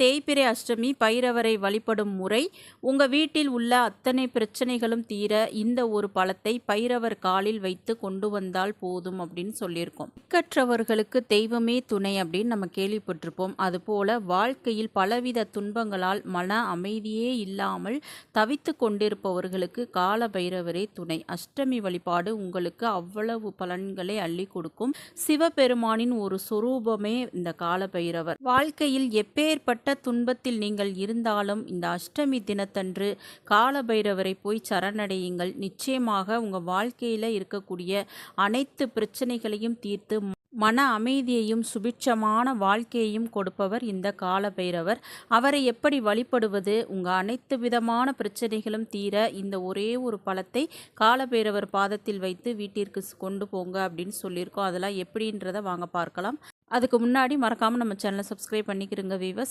தேய்பிறை அஷ்டமி பைரவரை வழிபடும் முறை உங்கள் வீட்டில் உள்ள அத்தனை பிரச்சனைகளும் தீர இந்த ஒரு பழத்தை பைரவர் காலில் வைத்து கொண்டு வந்தால் போதும் அப்படின்னு சொல்லியிருக்கோம். கற்றவர்களுக்கு தெய்வமே துணை அப்படின்னு நம்ம கேள்விப்பட்டிருப்போம். அதுபோல வாழ்க்கையில் பலவித துன்பங்களால் மன அமைதியே இல்லாமல் தவித்து கொண்டிருப்பவர்களுக்கு கால பைரவரே துணை. அஷ்டமி வழிபாடு உங்களுக்கு அவ்வளவு பலன்களை அள்ளி கொடுக்கும். சிவபெருமானின் ஒரு சொரூபமே இந்த கால பைரவர். வாழ்க்கையில் எப்பேற்பட்ட துன்பத்தில் நீங்கள் இருந்தாலும் இந்த அஷ்டமி தினத்தன்று காலபைரவரை போய் சரணடையுங்கள். நிச்சயமாக உங்கள் வாழ்க்கையில் இருக்கக்கூடிய அனைத்து பிரச்சனைகளையும் தீர்த்து மன அமைதியையும் சுபிட்சமான வாழ்க்கையையும் கொடுப்பவர் இந்த காலபைரவர். அவரை எப்படி வழிபடுவது? உங்கள் அனைத்து விதமான பிரச்சனைகளும் தீர இந்த ஒரே ஒரு பழத்தை காலபைரவர் பாதத்தில் வைத்து வீட்டிற்கு கொண்டு போங்க அப்படின்னு சொல்லியிருக்கோம். அதெல்லாம் எப்படின்றத வாங்க பார்க்கலாம். அதுக்கு முன்னாடி மறக்காமல் நம்ம சேனலை சப்ஸ்கிரைப் பண்ணிக்கிறோங்க வீவர்ஸ்